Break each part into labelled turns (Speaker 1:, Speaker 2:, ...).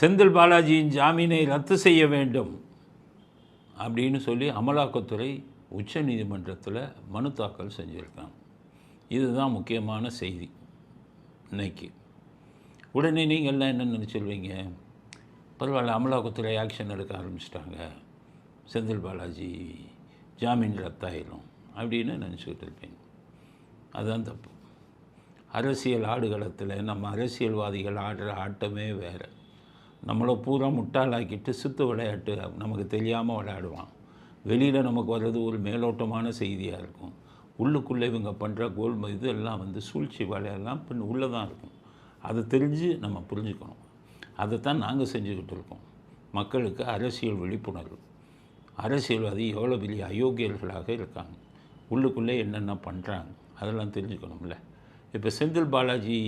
Speaker 1: செந்தில் பாலாஜியின் ஜாமீனை ரத்து செய்ய வேண்டும் அப்படின்னு சொல்லி அமலாக்கத்துறை உச்ச நீதிமன்றத்தில் மனு தாக்கல் செஞ்சுருக்காங்க. இதுதான் முக்கியமான செய்தி இன்னைக்கு. உடனே நீங்கள்லாம் என்ன நினச்சிடுவீங்க பரவாயில்ல அமலாக்கத்துறை ஆக்ஷன் எடுக்க ஆரம்பிச்சிட்டாங்க. செந்தில் பாலாஜி ஜாமீன் ரத்தாயிரும் அப்படின்னு நினச்சிக்கிட்டு இருப்பீங்க. அதுதான் தப்பு. அரசியல் ஆடுகளத்தில் நம்ம அரசியல்வாதிகள் ஆடுற ஆட்டமே வேறு. நம்மளை பூரா முட்டாளாக்கிட்டு சித்து விளையாட்டு நமக்கு தெரியாமல் விளையாடுவான். வெளியில் நமக்கு வர்றது ஒரு மேலோட்டமான செய்தியாக இருக்கும். உள்ளுக்குள்ளே இவங்க பண்ணுற கோல் இது எல்லாம் வந்து சூழ்ச்சி வேலையெல்லாம் பின் உள்ளே தான் இருக்கும். அதை தெரிஞ்சு நம்ம புரிஞ்சுக்கணும். அதைத்தான் நாங்கள் செஞ்சுக்கிட்டு இருக்கோம். மக்களுக்கு அரசியல் விழிப்புணர்வு. அரசியல்வாதி எவ்வளோ பெரிய அயோக்கியர்களாக இருக்காங்க. உள்ளுக்குள்ளே என்னென்ன பண்ணுறாங்க அதெல்லாம் தெரிஞ்சுக்கணும்ல. இப்போ செந்தில் பாலாஜி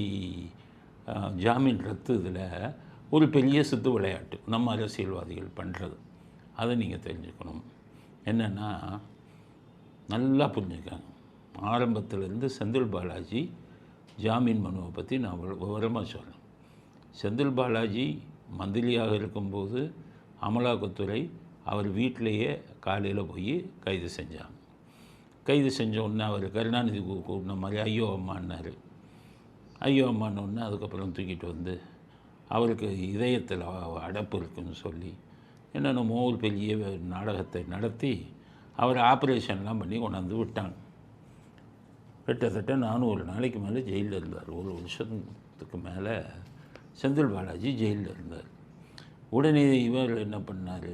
Speaker 1: ஜாமீன் ரத்து இதில் ஒரு பெரிய சித்து விளையாட்டு. நம்ம அரசியல்வாதிகள் பண்ணுறது அதை நீங்கள் தெரிஞ்சுக்கணும். என்னென்னா நல்லா புரிஞ்சுக்காங்க. ஆரம்பத்திலேருந்து செந்தில் பாலாஜி ஜாமீன் மனுவை பற்றி நான் விவரமாக சொல்கிறேன் செந்தில் பாலாஜி மந்திரியாக இருக்கும்போது அமலாக்கத்துறை அவர் வீட்டிலேயே காலையில் போய் கைது செஞ்சாங்க. கைது செஞ்சோடனே அவர் கருணாநிதி கூப்பின மாதிரி ஐயோ அம்மான்னாரு. ஐயோ அம்மான்னு ஒன்று அதுக்கப்புறம் தூக்கிட்டு வந்து அவருக்கு இதயத்தில் அடப்பு இருக்குன்னு சொல்லி என்னென்னமோ ஒரு பெரிய நாடகத்தை நடத்தி அவர் ஆப்ரேஷன்லாம் பண்ணி கொண்டாந்து விட்டாங்க. கிட்டத்தட்ட நானும் ஒரு நாளைக்கு மேலே ஜெயிலில் இருந்தார். ஒரு வருஷத்துக்கு மேலே செந்தில் பாலாஜி ஜெயிலில் இருந்தார். உடனே இவர் என்ன பண்ணார்?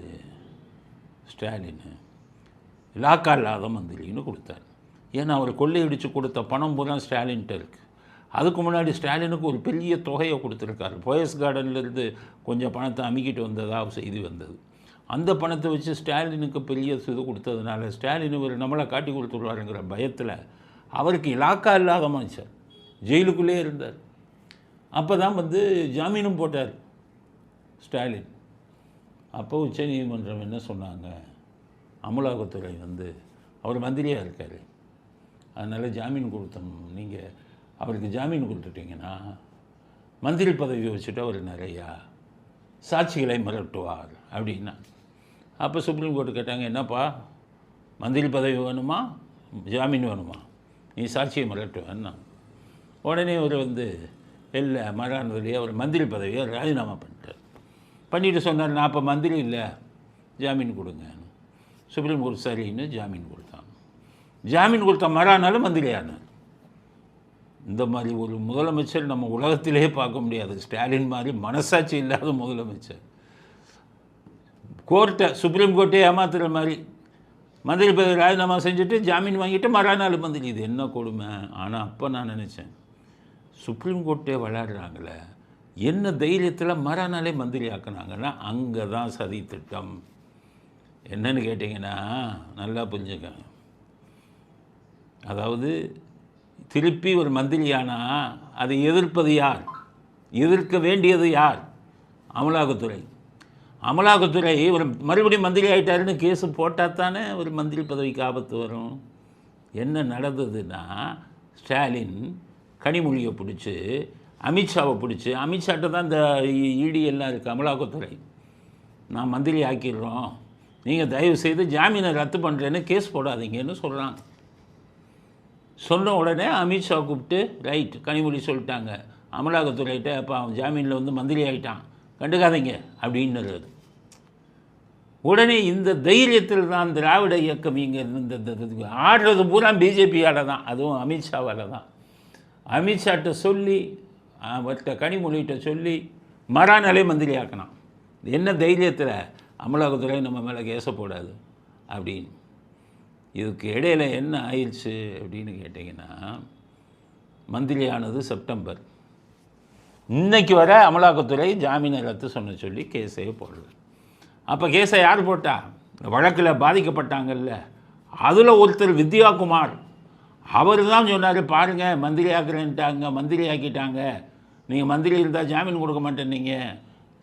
Speaker 1: ஸ்டாலின் லாக்கா இல்லாத மந்திரின்னு கொடுத்தார். ஏன்னா அவர் கொள்ளையடித்து கொடுத்த பணம் பூரா ஸ்டாலின்ட்ட இருக்குது அதுக்கு முன்னாடி ஸ்டாலினுக்கு ஒரு பெரிய தொகையை கொடுத்துருக்காரு. போயஸ் கார்டன்லேருந்து கொஞ்சம் பணத்தை அமுக்கிட்டு வந்ததாக செய்தி வந்தது. அந்த பணத்தை வச்சு ஸ்டாலினுக்கு பெரிய இது கொடுத்ததுனால ஸ்டாலின் இவர் நம்மளை காட்டி கொடுத்துருவாருங்கிற பயத்தில் அவருக்கு இலாக்கா இல்லாத மனுஷர் ஜெயிலுக்குள்ளே இருந்தார். அப்போ தான் வந்து ஜாமீனும் போட்டார் ஸ்டாலின். அப்போ உச்சநீதிமன்றம் என்ன சொன்னாங்க? அமலாக்கத்துறை வந்து அவர் மந்திரியாக இருக்கார். அதனால் ஜாமீன் கொடுத்தோம். நீங்கள் அவருக்கு ஜாமீன் கொடுத்துட்டீங்கன்னா மந்திரி பதவி வச்சுட்டு அவர் நிறையா சாட்சிகளை மிரட்டுவார் அப்படின்னா. அப்போ சுப்ரீம் கோர்ட்டு கேட்டாங்க என்னப்பா? மந்திரி பதவி வேணுமா? ஜாமீன் வேணுமா? நீ சாட்சியை மிரட்டுவேன்னா உடனே அவர் வந்து இல்லை மறானதுலேயே அவர் மந்திரி பதவியை ராஜினாமா பண்ணிட்டார். பண்ணிட்டு சொன்னார் நான் அப்போ மந்திரி இல்லை. ஜாமீன் கொடுங்க சுப்ரீம் கோர்ட் சரின்னு ஜாமீன் கொடுத்தாங்க ஜாமீன் கொடுத்த மறானாலும் மந்திரியானார். இந்த மாதிரி ஒரு முதலமைச்சர் நம்ம உலகத்திலே பார்க்க முடியாது. ஸ்டாலின் மாதிரி மனசாட்சி இல்லாத முதலமைச்சர். கோர்ட்டை சுப்ரீம் கோர்ட்டே ஏமாத்துகிற மாதிரி மந்திரி பதவி ராஜினாமா செஞ்சுட்டு ஜாமீன் வாங்கிட்டு மறுநாள் மந்திரி. இது என்ன கொடுமை? ஆனால் அப்போ நான் நினச்சேன் சுப்ரீம் கோர்ட்டே விளையாடுறாங்களே என்ன தைரியத்தில் மறுநாளே மந்திரி ஆக்குனாங்கன்னா அங்கே தான் சதி திட்டம். என்னன்னு கேட்டிங்கன்னா நல்லா புரிஞ்சுக்கங்க. அதாவது திருப்பி ஒரு மந்திரியானா அதை எதிர்ப்பது யார்? எதிர்க்க வேண்டியது யார்? அமலாக்கத்துறை. அமலாக்கத்துறை ஒரு மறுபடியும் மந்திரி ஆயிட்டாருன்னு கேஸு போட்டால் தானே ஒரு மந்திரி பதவிக்கு ஆபத்து வரும். என்ன நடந்ததுன்னா ஸ்டாலின் கனிமொழியை பிடிச்சி அமித்ஷாவை பிடிச்சி அமித்ஷாட்ட தான் இந்த இடி எல்லாம் இருக்குது அமலாக்கத்துறை. நான் மந்திரி ஆக்கிடுறோம். நீங்கள் தயவு செய்து ஜாமீனை ரத்து பண்ணுறேன்னு கேஸ் போடாதீங்கன்னு சொல்கிறாங்க சொன்ன உடனே அமித்ஷா கூப்பிட்டு ரைட் கனிமொழி சொல்லிட்டாங்க. அமலாக்கத்துறையிட்ட அப்போ அவன் ஜாமீனில் வந்து மந்திரி ஆகிட்டான் கண்டுக்காதீங்க அப்படின்னுறது. உடனே இந்த தைரியத்தில் தான் திராவிட இயக்கம் இங்கே இந்த இந்த- ஆடுறது பூரா பிஜேபியால் தான். அதுவும் அமித்ஷாவால் தான். அமித்ஷாட்ட சொல்லி அவர்கிட்ட கனிமொழிகிட்ட சொல்லி மறாநாளே மந்திரி ஆக்கினான் என்ன தைரியத்தில் அமலாக்கத்துறை நம்ம மேலே கேச போடாது அப்படின்னு. இதுக்கு இடையில என்ன ஆயிடுச்சு அப்படின்னு கேட்டிங்கன்னா மந்திரியானது செப்டம்பர். இன்றைக்கு வர அமலாக்கத்துறை ஜாமீனை ரத்து சொன்ன சொல்லி கேஸே போடல. அப்போ கேஸை யார் போட்டா? வழக்கில் பாதிக்கப்பட்டாங்கல்ல. அதில் ஒருத்தர் வித்யாகுமார். அவர் தான் சொன்னார் பாருங்கள் மந்திரி ஆக்குறேன்ட்டாங்க மந்திரி ஆக்கிட்டாங்க. நீங்கள் மந்திரி இருந்தால் ஜாமீன் கொடுக்க மாட்டேன்னீங்க.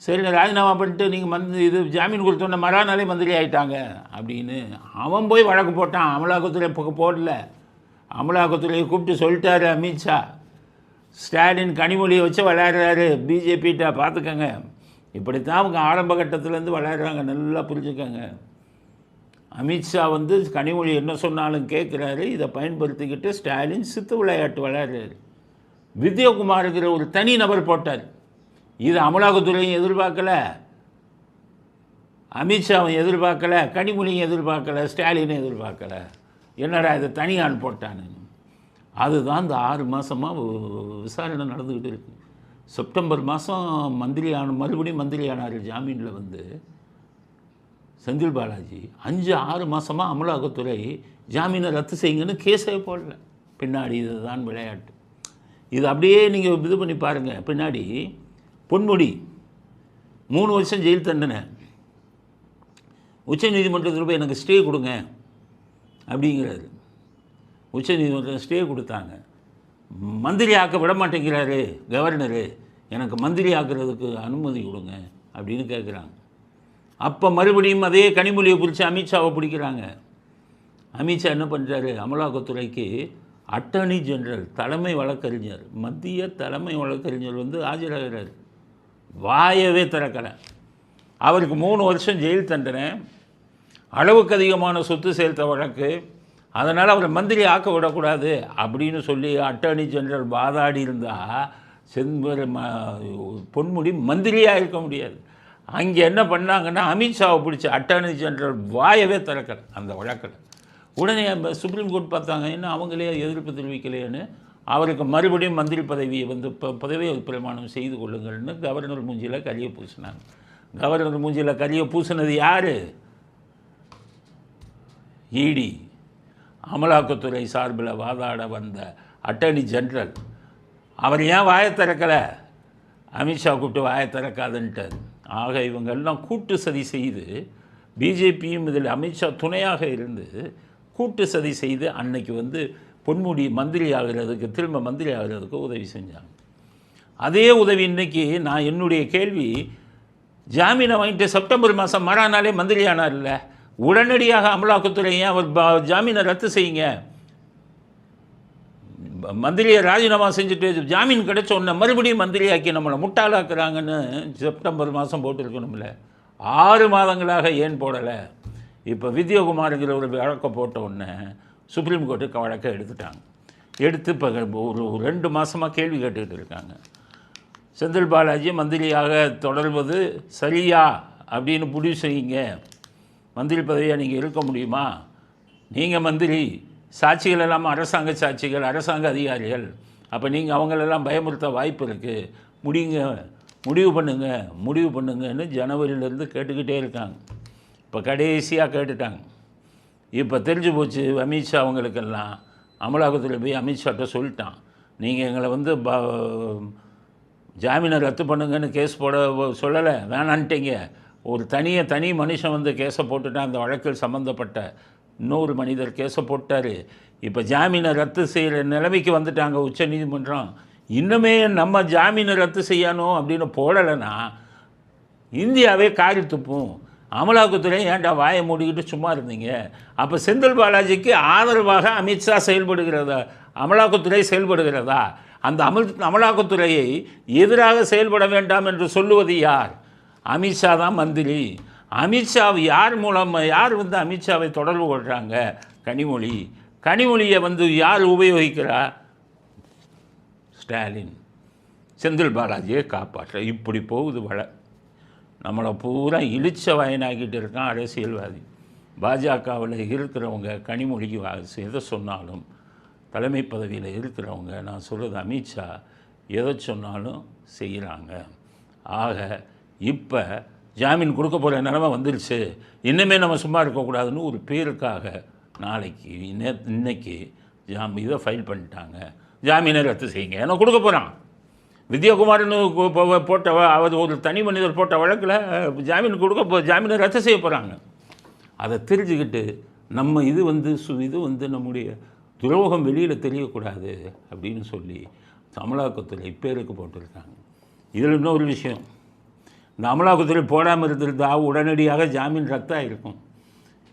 Speaker 1: சரி ராஜினாமா பண்ணிட்டு நீங்கள் மந்தி இது ஜாமீன் கொடுத்தோன்னே மறுநாளே மந்திரி ஆயிட்டாங்க அப்படின்னு அவன் போய் வழக்கு போட்டான். அமலாக்கத்துறை இப்போ போடல. அமலாக்கத்துறையை கூப்பிட்டு சொல்லிட்டாரு அமித்ஷா ஸ்டாலின் கனிமொழியை வச்சு விளையாடுறாரு. பிஜேபிகிட்ட பார்த்துக்கங்க. இப்படித்தான் அவங்க ஆரம்ப கட்டத்துலேருந்து விளையாடுறாங்க. நல்லா புரிஞ்சுக்கங்க. அமித்ஷா வந்து கனிமொழி என்ன சொன்னாலும் கேட்குறாரு. இதை பயன்படுத்திக்கிட்டு ஸ்டாலின் சித்து விளையாட்டு விளையாடுறாரு. வித்யகுமாருங்கிற ஒரு தனி நபர் போட்டார். இது அமலாக்கத்துறையும் எதிர்பார்க்கல. அமித்ஷாவும் எதிர்பார்க்கல. கனிமொழியும் எதிர்பார்க்கல. ஸ்டாலினும் எதிர்பார்க்கல. என்னடா இதை தனியான் போட்டான்னு அதுதான் இந்த ஆறு மாதமாக விசாரணை நடந்துக்கிட்டு இருக்கு. செப்டம்பர் மாதம் மந்திரியான மறுபடியும் மந்திரியானார் ஜாமீனில் வந்து செந்தில் பாலாஜி. அஞ்சு ஆறு மாதமாக அமலாக்கத்துறை ஜாமீனை ரத்து செய்யுங்கன்னு கேஸே போடல. பின்னாடி இதுதான் விளையாட்டு. இது அப்படியே நீங்கள் இது பண்ணி பாருங்கள் பின்னாடி பொன்முடி. மூணு வருஷம் ஜெயில் தண்டனை. உச்சநீதிமன்றத்தில் போய் எனக்கு ஸ்டே கொடுங்க அப்படிங்கிறாரு. உச்ச நீதிமன்றத்தில் ஸ்டே கொடுத்தாங்க. மந்திரி ஆக்க விட மாட்டேங்கிறாரு கவர்னரு எனக்கு மந்திரி ஆக்குறதுக்கு அனுமதி கொடுங்க அப்படின்னு கேட்குறாங்க அப்போ மறுபடியும் அதே கனிமொழியை பிடிச்சி அமித்ஷாவை பிடிக்கிறாங்க. அமித்ஷா என்ன பண்ணுறாரு அமலாக்கத்துறைக்கு அட்டர்னி ஜெனரல் தலைமை வழக்கறிஞர் மத்திய தலைமை வழக்கறிஞர் வந்து ஆஜராகிறார். வாயவே திறக்கலை. அவருக்கு மூணு வருஷம் ஜெயில் தண்டனை. அளவுக்கு அதிகமான சொத்து சேர்த்த வழக்கு. அதனால் அவரை மந்திரி ஆக்க விடக்கூடாது அப்படின்னு சொல்லி அட்டர்னி ஜெனரல் வாதாடி இருந்தால் செம்பர் ம பொன்முடி மந்திரியாக இருக்க முடியாது. அங்கே என்ன பண்ணாங்கன்னா அமித்ஷாவை பிடிச்ச அட்டர்னி ஜெனரல் வாயவே திறக்கலை அந்த வழக்கில். உடனே சுப்ரீம் கோர்ட் பார்த்தாங்க என்ன அவங்களே எதிர்ப்பு தெரிவிக்கலையேன்னு அவருக்கு மறுபடியும் மந்திரி பதவியை வந்து ப பதவி பிரமாணம் செய்து கொள்ளுங்கள்னு கவர்னர் மூஞ்சியில் கரியை பூசினாங்க. கவர்னர் மூஞ்சியில் கரியை பூசினது யார்? இடி அமலாக்கத்துறை சார்பில் வாதாட வந்த அட்டர்னி ஜென்ரல். அவர் ஏன் வாயை திறக்கலை? அமித்ஷா கூப்பிட்டு வாயை திறக்காதுன்ட்டார். ஆக இவங்கெல்லாம் கூட்டு சதி செய்து பிஜேபியும் இதில் அமித்ஷா துணையாக இருந்து கூட்டு சதி செய்து அன்னைக்கு வந்து பொன்முடி மந்திரி ஆகிறதுக்கு திரும்ப மந்திரி ஆகிறதுக்கு உதவி செஞ்சாங்க. அதே உதவி இன்றைக்கி நான் என்னுடைய கேள்வி ஜாமீனை வாங்கிட்டு செப்டம்பர் மாதம் மறாநாளே மந்திரி ஆனார்ல உடனடியாக அமலாக்கத்துறை ஏன் அவர் ஜாமீனை ரத்து செய்யுங்க? மந்திரியை ராஜினாமா செஞ்சுட்டு ஜாமீன் கிடைச்ச உடனே மறுபடியும் மந்திரியாக்கி நம்மளை முட்டாளாக்குறாங்கன்னு செப்டம்பர் மாதம் போட்டிருக்கணும்ல. ஆறு மாதங்களாக ஏன் போடலை? இப்போ வித்யகுமாருங்கிற ஒரு வழக்கை போட்ட உடனே சுப்ரீம் கோர்ட்டு வழக்கை எடுத்துட்டாங்க. எடுத்து இப்போ ஒரு ரெண்டு மாதமாக கேள்வி கேட்டுக்கிட்டு இருக்காங்க. செந்தில் பாலாஜி மந்திரியாக தொடர்வது சரியா அப்படின்னு முடிவு செய்யுங்க. மந்திரி பதவியாக நீங்கள் இருக்க முடியுமா? நீங்கள் மந்திரி சாட்சிகள் எல்லாம் அரசாங்க சாட்சிகள் அரசாங்க அதிகாரிகள். அப்போ நீங்கள் அவங்களெல்லாம் பயமுறுத்த வாய்ப்பு இருக்குது முடிங்க முடிவு பண்ணுங்க முடிவு பண்ணுங்கன்னு ஜனவரியிலேருந்து கேட்டுக்கிட்டே இருக்காங்க. இப்போ கடைசியாக கேட்டுட்டாங்க. இப்போ தெரிஞ்சு போச்சு அமித்ஷா அவங்களுக்கெல்லாம். அமலாக்கத்துறை போய் அமித்ஷாட்ட சொல்லிட்டான். நீங்கள் எங்களை வந்து ப ஜாமீனை ரத்து பண்ணுங்கன்னு கேஸ் போட சொல்லலை வேணான்ட்டீங்க. ஒரு தனிய தனி மனுஷன் வந்து கேஸை போட்டுட்டான் அந்த வழக்கில் சம்மந்தப்பட்ட இன்னொரு மனிதர் கேஸை போட்டார். இப்போ ஜாமீனை ரத்து செய்கிற நிலைமைக்கு வந்துட்டாங்க உச்சநீதிமன்றம் இன்னுமே நம்ம ஜாமீனை ரத்து செய்யணும் அப்படின்னு போடலைன்னா இந்தியாவே காரி துப்பும். அமலாக்கத்துறை ஏன்டா வாயை மூடிக்கிட்டு சும்மா இருந்தீங்க? அப்போ செந்தில் பாலாஜிக்கு ஆதரவாக அமித்ஷா செயல்படுகிறதா? அமலாக்கத்துறை செயல்படுகிறதா? அந்த அமல் அமலாக்கத்துறையை எதிராக செயல்பட வேண்டாம் என்று சொல்லுவது யார்? அமித்ஷா தான் மந்திரி. அமித்ஷா யார் மூலம் யார் வந்து அமித்ஷாவை தொடர்பு கொள்கிறாங்க கனிமொழி. கனிமொழியை வந்து யார் உபயோகிக்கிறா? ஸ்டாலின். செந்தில் பாலாஜியை காப்பாற்ற இப்படி போகுது வள நம்மளை பூரா இழிச்ச வயனாகிட்டு இருக்கான் அரசியல்வாதி பாஜகவில் இருக்கிறவங்க கனிமொழிக்கு வா- எதை சொன்னாலும் தலைமை பதவியில் இருக்கிறவங்க நான் சொல்கிறது அமித்ஷா எதை சொன்னாலும் செய்கிறாங்க ஆக இப்போ ஜாமீன் கொடுக்க போகிற நிலமை வந்துருச்சு. இன்னுமே நம்ம சும்மா இருக்கக்கூடாதுன்னு ஒரு பேருக்காக நாளைக்கு நே இன்னைக்கு ஜாமீன் இதை ஃபைல் பண்ணிட்டாங்க. ஜாமீனை ரத்து செய்யுங்க. ஏன்னா கொடுக்க போகிறான் வித்யாகுமார்னு போட்ட அவர் ஒரு தனி மனிதர் போட்ட வழக்கில் ஜாமீன் கொடுக்க போ ஜாமீனை ரத்து செய்ய போகிறாங்க அதை தெரிஞ்சுக்கிட்டு நம்ம இது வந்து சு இது வந்து நம்முடைய துரோகம் வெளியில் தெரியக்கூடாது அப்படின்னு சொல்லி அமலாக்கத்துறை பேருக்கு போட்டிருக்காங்க. இதில் இன்னொரு விஷயம். இந்த அமலாக்கத்துறை போடாமல் இருந்திருந்தா உடனடியாக ஜாமீன் ரத்தாக இருக்கும்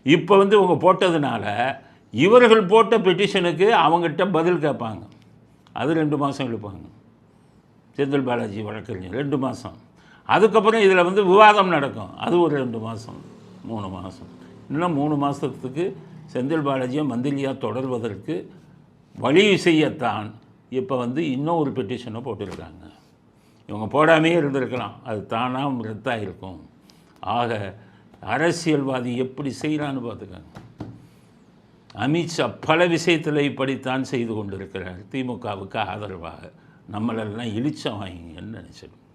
Speaker 1: இப்போ வந்து இவங்க போட்டதுனால இவர்கள் போட்ட பெட்டிஷனுக்கு அவங்ககிட்ட பதில் கேட்பாங்க. அது ரெண்டு மாதம் எழுப்பாங்க செந்தில் பாலாஜி வழக்கறிஞர் ரெண்டு மாதம் அதுக்கப்புறம் இதில் வந்து விவாதம் நடக்கும். அது ஒரு ரெண்டு மாதம் மூணு மாதம் இன்னும் மூணு மாதத்துக்கு செந்தில் பாலாஜியை மந்திரியாக தொடர்வதற்கு வழி செய்யத்தான் இப்போ வந்து இன்னும் ஒரு பெட்டிஷனை போட்டிருக்காங்க. இவங்க போடாமே இருந்திருக்கலாம். அது தானாக ரத்தாக இருக்கும். ஆக அரசியல்வாதி எப்படி செய்கிறான்னு பார்த்துக்கோங்க அமித்ஷா பல விஷயத்தில் இப்படித்தான் செய்து கொண்டிருக்கிறார். திமுகவுக்கு ஆதரவாக. நம்மளெல்லாம் இழிச்சம் வாங்கிங்கன்னு நினச்சிடும்